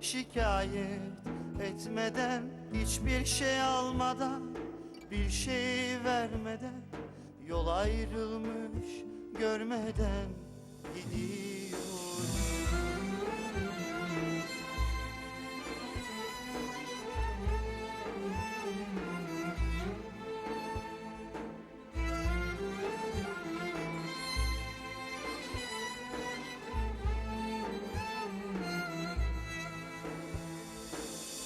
şikayet etmeden Hiçbir şey almadan bir şey vermeden Yol ayrılmış görmeden gidiyorum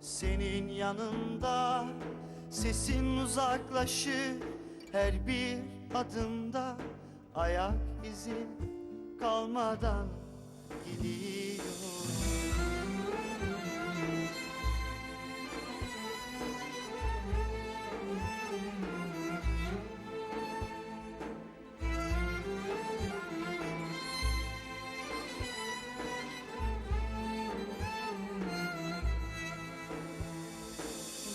senin yanında Sesin uzaklaşır her bir adımda. Ayak izin kalmadan gidiyorum